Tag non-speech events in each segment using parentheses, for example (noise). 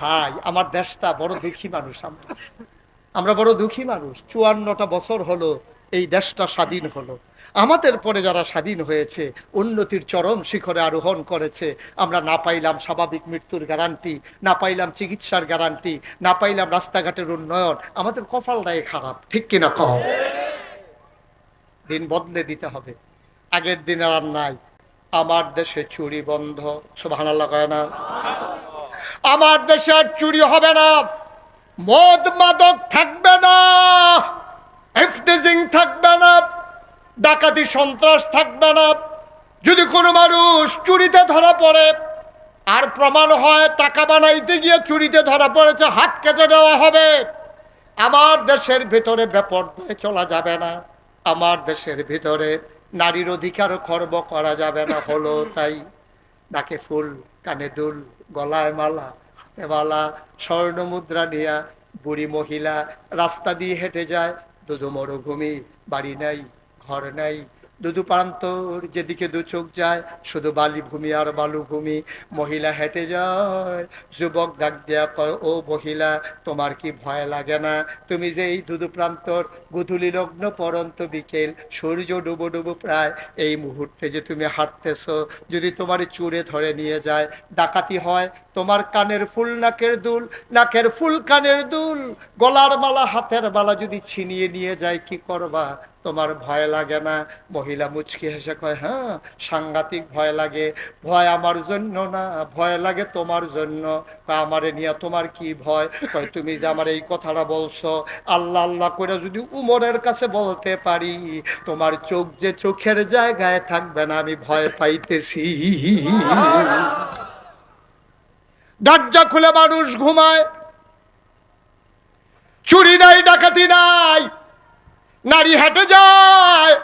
ভাই, আমার দেশটা বড় দুঃখী মানুষ আমরা। আমরা বড় দুঃখী মানুষ। চুয়ান্নটা বছর হলো, এই দেশটা স্বাধীন হলো। আমাদের পরে যারা স্বাধীন হয়েছে, উন্নতির চরম শিখরে আরোহণ করেছে, আমরা না পাইলাম স্বাভাবিক মৃত্যুর গ্যারান্টি না পাইলাম চিকিৎসার গ্যারান্টি না পাইলাম রাস্তাঘাটের উন্নয়ন, আমাদের কপালটাই খারাপ, ঠিক কিনা কহ দিন বদলে দিতে হবে। আগের দিন আর নাই। আমার দেশে চুরি বন্ধ কয় না? আমার দেশে চুরি হবে না। মদ মাদক থাকবে না। থাকবে না। ডাকাতি সন্ত্রাস থাকবে না। যদি কোনো মানুষ চুরিতে ধরা পড়ে, আর প্রমাণ হয় টাকা বানাইতে গিয়ে চুরিতে ধরা পড়েছে, হাত কেটে দেওয়া হবে। আমার দেশের ভিতরে বেপর্দায় চলা যাবে না। আমার দেশের ভিতরে নারীর অধিকার খর্ব করা যাবে না। হলো তাই। নাকে ফুল, কানে দুল, গলায় মালা, হাতে মালা, স্বর্ণ মুদ্রা নিয়া বুড়ি মহিলা রাস্তা দিয়ে হেঁটে যায়। দুদু মরুভূমি বাড়ি নাই, ঘর নাই দুদু প্রান্তর, যেদিকে দু চোখ যায়, শুধু বালিভূমি আর বালুভূমি মহিলা হেঁটে যায়, যুবক ডাক দেয়া কয়, ও মহিলা, তোমার কি ভয় লাগে না? তুমি যে এই দুদু প্রান্তর, গুধুলি লগ্ন পরন্ত বিকেল, সূর্য ডুবো ডুবো প্রায়, এই মুহূর্তে যে তুমি হাঁটতেছো, যদি তোমার চুরে ধরে নিয়ে যায়, ডাকাতি হয়, তোমার কানের ফুল নাকের দুল, নাকের ফুল কানের দুল, গলার মালা, হাতের মালা যদি ছিনিয়ে নিয়ে যায়, কি করবা? তোমার ভয় লাগে না? মহিলা মুচকি হেসে কয় হ্যাঁ সাংঘাতিক ভয় লাগে। ভয় আমার জন্য না, ভয় লাগে তোমার জন্য। আমারে নিয়ে তোমার কি ভয়? কয়, তুমি যে আমার এই কথাটা বলছো, আল্লাহ আল্লাহ করে যদি উমরের কাছে বলতে পারি, তোমার চোখ যে চোখের জায়গায় থাকবে না, আমি ভয় পাইতেছি। দরজা খুলে মানুষ ঘুমায়। চুরি নাই, ডাকাতি নাই। নারী হেঁটে যায়।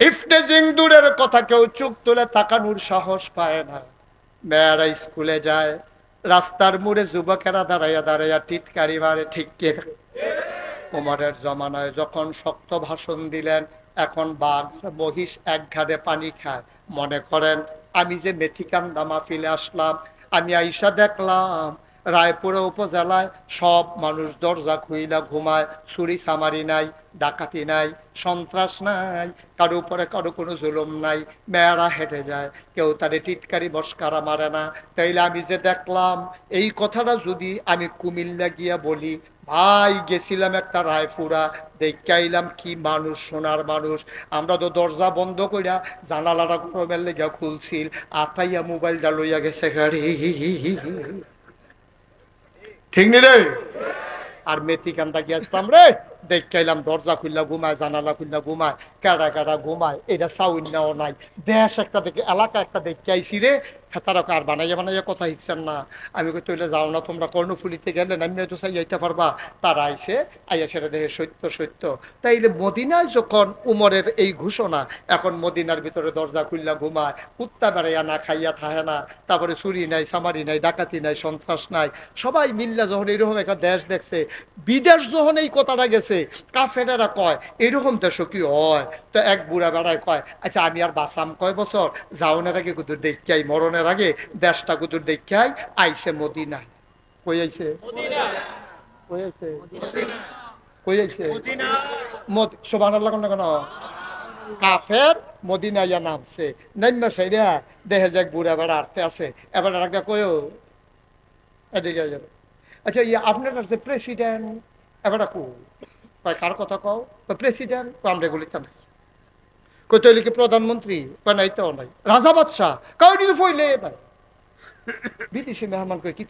ইফটেজিং দূরের কথা কেউ চোখ তুলে তাকানোর সাহস পায় না। মেয়েরা স্কুলে যায়, রাস্তার মোড়ে যুবকেরা দাঁড়াইয়া দাঁড়াইয়া টিটকারি মারে, ঠিক কে? ওমরের জমানায় যখন শক্ত ভাষণ দিলেন, এখন বাঘ মহিষ এক ঘাটে পানি খায়। মনে করেন, আমি যে মেথিকান্দা মাহফিলে আসলাম, আমি আইসা দেখলাম রায়পুরা উপজেলায় সব মানুষ দরজা খুইলা ঘুমায় চুরি সামারি নাই, ডাকাতি নাই, সন্ত্রাস নাই কারও উপরে কারও কোনো জুলুম নাই, মেয়েরা হেঁটে যায়, কেউ তারে টিটকারি, বসকারা মারে না। তাইলে আমি যে দেখলাম, এই কথাটা যদি আমি কুমিল্লা গিয়া বলি, ভাই গেছিলাম একটা রায়পুরা দেখে আইলাম কি মানুষ, সোনার মানুষ। আমরা তো দরজা বন্ধ কইরা জানালাটা গরমের লেগে খুলছিল, আতাইয়া মোবাইলটা লইয়া গেছে, গাড়ি। ঠিক নি রে? আর মেথি কান্দা গিয়েছিলাম রে দেখাইলাম দরজা খুললা ঘুমায়, জানালা খুললা ঘুমায়, কাড়া কাটা ঘুমায়, এটা সাউন্ড নেওয়া নাই। দেশ একটা দেখে, এলাকা একটা দেখে রে হেতারা আর বানাইয়া বানাইয়া কথা শিখছেন না। আমি কই, তৈলে যাও না, তোমরা কর্ণফুলিতে গেলে আমি তো চাই যাইতে পারবা। তারা আইসে আইয়া সেটা দেখে সত্য সত্য। তাইলে মদিনায় যখন উমরের এই ঘোষণা, এখন মদিনার ভিতরে দরজা খুললা, ঘুমায়, কুত্তা বেড়াইয়া না খাইয়া থাহে না, তারপরে চুরি নাই, সামারি নাই, ডাকাতি নাই, সন্ত্রাস নাই, সবাই মিল্লা যখন এরকম একটা দেশ দেখছে, বিদেশ যখন এই কথাটা গেছে, কাফেরেরা কয়, এরকম দেশ কি হয়? তো এক বুড়া বেড়ায় কয় আচ্ছা আমি আর বাসাম কয় বছর? যাও যাওনের আগে কুতুর দেখাই মরণের আগে দেশটা কুতুর দেখাই আইসে মদিনায়। কই আইছে? কই কোন কেন? কাফের মদিনাইয়া নামছে। নাইমা সাইরা দেখে যাক বুড়া বেড়া আটতে আছে। এবার আগে কয়ও এদিকে যাবে। আচ্ছা ইয়ে আপনার প্রেসিডেন্ট এবার কো কার কথা কও? প্রেসিডেন্ট? আমরা এগুলি কেন কই তৈলি কি প্রধানমন্ত্রী নাই নাই। রাজা বাদশাহ দিদি ফইলে নাই। বিদেশি মেহমান কই কি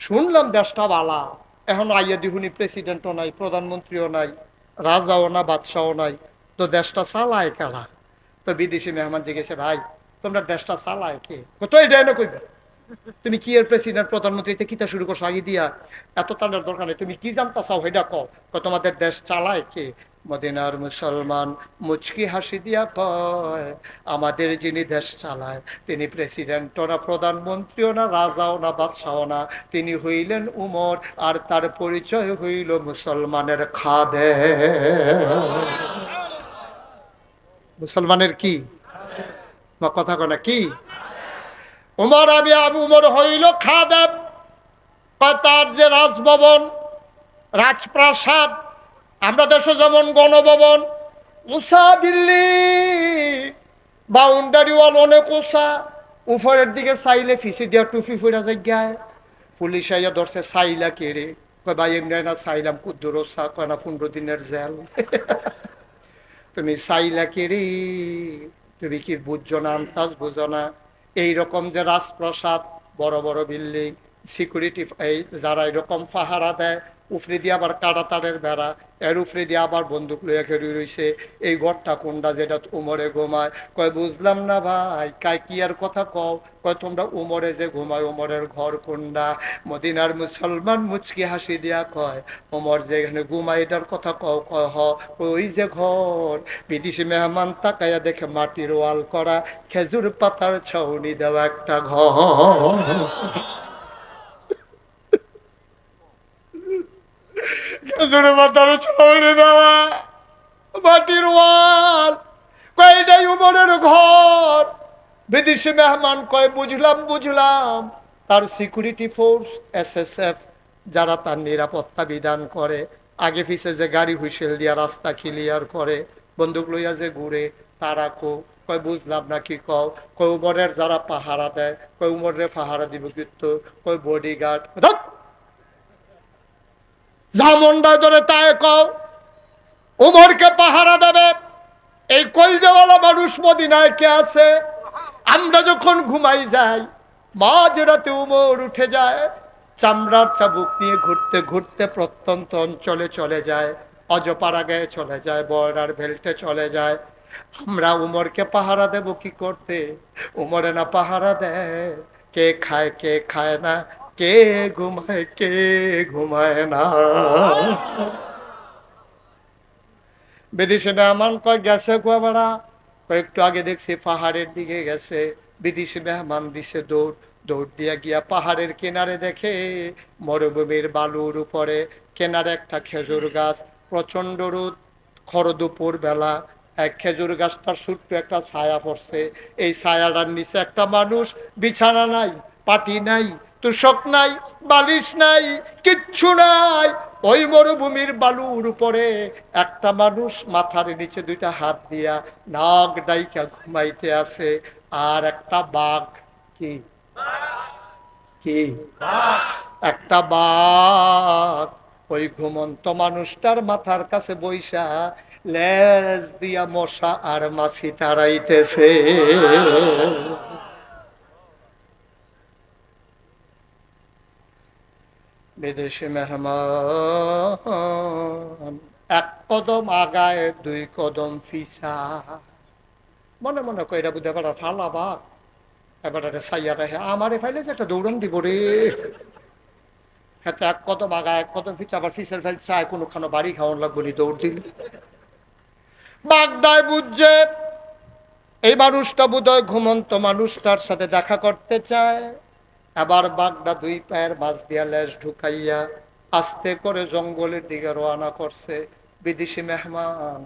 শুনলাম দেশটা বালা, এখন আইয়া দিহুনি প্রেসিডেন্টও নাই, প্রধানমন্ত্রীও নাই, রাজাও না বাদশাও নাই, তো দেশটা চালায় কেলা তো বিদেশি মেহমান জিজ্ঞেসে, ভাই, তোমরা দেশটা চালায় কে? কত এটাই না কইবে। তুমি কি এর প্রেসিডেন্ট, প্রধানমন্ত্রীতে কিতা শুরু করছ? আগে দিয়া এত টানার দরকার নেই, তুমি কি জানতা চাও কও। কও তোমাদের দেশ চালায় কে? মদিনার মুসলমান মুচকি হাসি দিয়া কয়, আমাদের যিনি দেশ চালায়, তিনি প্রেসিডেন্টও না, প্রধানমন্ত্রীও না, রাজাও না, বাদশাও না, তিনি হইলেন উমর, আর তার পরিচয় হইল মুসলমানের খাদে। মুসলমানের কি? কথা কনা কি? উমর, আমি আবু উমর হইল খাদেব তার যে রাজভবন, রাজপ্রাসাদ আমরা দেশে যেমন গণভবন, উষা দিল্লি বাউন্ডারি ওয়াল অনেক উষা, উপরের দিকে চাইলে ফিসি দিয়া টুপি ফুরা জায়গায়, পুলিশ আইয়া ধরছে চাইলা কেড়ে ভাই, এমনি না চাইলাম কুদ্দুর ওষা কয় না, পনেরো দিনের জেল। (laughs) তুমি চাইলা কেড়ে তুমি কি বুঝছ না আন্তাজ বুঝো না? এইরকম যে রাজপ্রাসাদ, বড় বড় বিল্ডিং সিকিউরিটি এই যারা এরকম পাহারা দেয়, উফরে দিয়ে আবার কাটা তারের বেড়া এর উফরে দিয়ে আবার বন্দুক লইয়া খেয়ে রইছে। এই ঘরটা কোনটা যেটা উমরে ঘুমায়। কয়, বুঝলাম না ভাই কাই কি আর কথা কও? কয়, তোমরা উমরে যে ঘুমায়, উমরের ঘর কোনটা মদিনার মুসলমান মুচকি হাসি দিয়া কয়, উমর যে এখানে ঘুমায়, এটার কথা কও, কয়, হ, ওই যে ঘর। বিদেশি মেহমান তাকাইয়া দেখে মাটির ওয়াল করা, খেজুর পাতার ছাউনি দেওয়া একটা ঘর। খেজুর পাতার ছাউনি দেওয়া। মাটির ওয়াল, কয়টাই উমরের ঘর। বিদেশি মেহমান কয়, বুঝলাম বুঝলাম। তার সিকিউরিটি ফোর্স এসএসএফ যারা তার নিরাপত্তা বিধান করে, আগে পিছে যে গাড়ি হুইসেল দিয়া রাস্তা ক্লিয়ার করে, বন্দুক লইয়া যে ঘুরে, তারা কো কয়, বুঝলাম না কি কও? কয়, উমরের যারা পাহারা দেয়, কয়, উমরের পাহারা দিব কিন্তু, কয় বডিগার্ড জামন্ডা ধরে তাই কও, উমরকে পাহারা দেবে, এই কলজাওয়ালা মানুষ মদিনায় কে আছে? আমরা যখন ঘুমাই যাই মাঝ রাতে উমর উঠে যায়, চামড়ার চাবুক নিয়ে ঘুরতে ঘুরতে প্রত্যন্ত অঞ্চলে চলে যায় অজপাড়া গায়ে চলে যায়, বর্ডার বেল্টে চলে যায়। আমরা উমরকে পাহারা দেব কি করতে? উমরে না পাহারা দেয়, কে খায় কে খায় না কে ঘুমায় কে ঘুমায় না? বিদেশে মেহমান কয় গেছে কুয়াবাড়া কয়েকটু আগে দেখছি পাহাড়ের দিকে গেছে। বিদেশি মেহমান দিছে দৌড়। দৌড় দিয়া গিয়া পাহাড়ের কিনারে দেখে মরুভূমির বালুর উপরে কেনারে একটা খেজুর গাছ, প্রচণ্ড রোদ, খর দুপুর বেলা। এক খেজুর গাছটার ছোট্ট একটা ছায়া পড়ছে। এই ছায়াটার নিচে একটা মানুষ, বিছানা নাই, পাটি নাই তুষক নাই, বালিশ নাই, কিচ্ছু নাই। ওই মরুভূমির বালুর উপরে একটা মানুষ মাথার নিচে দুইটা হাত দিয়া নাক ডাইকা ঘুমাইতে আছে, আর একটা বাঘ। কি? কি? একটা বাঘ। ওই ঘুমন্ত মানুষটার মাথার কাছে বৈশা লেজ দিয়া মশা আর মাছি তাড়াইতেছে। বিদেশি মেহমান। এক কদম আগায়, দুই কদম ফিসা। মনে মনে কই এটা বুঝতে পারা ফালা বা এবার সাইয়া রাখে আমারে ফাইলে যে একটা দৌড়ন দিব রে। হ্যাঁ এক কদম আগায়, এক কদম ফিসা। আবার ফিসের ফেল চায়, কোনোখানো বাড়ি খাওয়ান লাগবো নি, দৌড় দিলে। বাগদায় বুঝছে, এই মানুষটা বোধহয় ঘুমন্ত মানুষটার সাথে দেখা করতে চায়। আবার বাঘটা দুই পায়ের মাছ দিয়া লেজ ঢুকাইয়া আস্তে করে জঙ্গলের দিকে রওনা করছে বিদেশি মেহমান।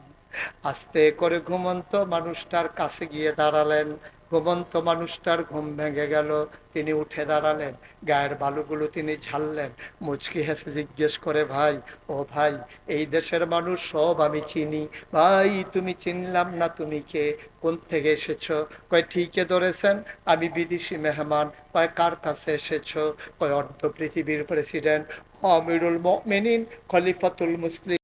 আস্তে করে ঘুমন্ত মানুষটার কাছে গিয়ে দাঁড়ালেন। ঘুমন্ত মানুষটার ঘুম ভেঙে গেল। তিনি উঠে দাঁড়ালেন, গায়ের বালুগুলো তিনি ঝাললেন মুচকি হেসে জিজ্ঞেস করে, ভাই, ও ভাই, এই দেশের মানুষ সব আমি চিনি। ভাই, তুমি চিনলাম না তুমি কে? কোন থেকে এসেছ? কয়, ঠিকই ধরেছেন, আমি বিদেশি মেহমান। কয়, কার কাছে এসেছ? কয়, অর্ধ পৃথিবীর প্রেসিডেন্ট। আমিরুল মেনিন খলিফাতুল মুসলিম।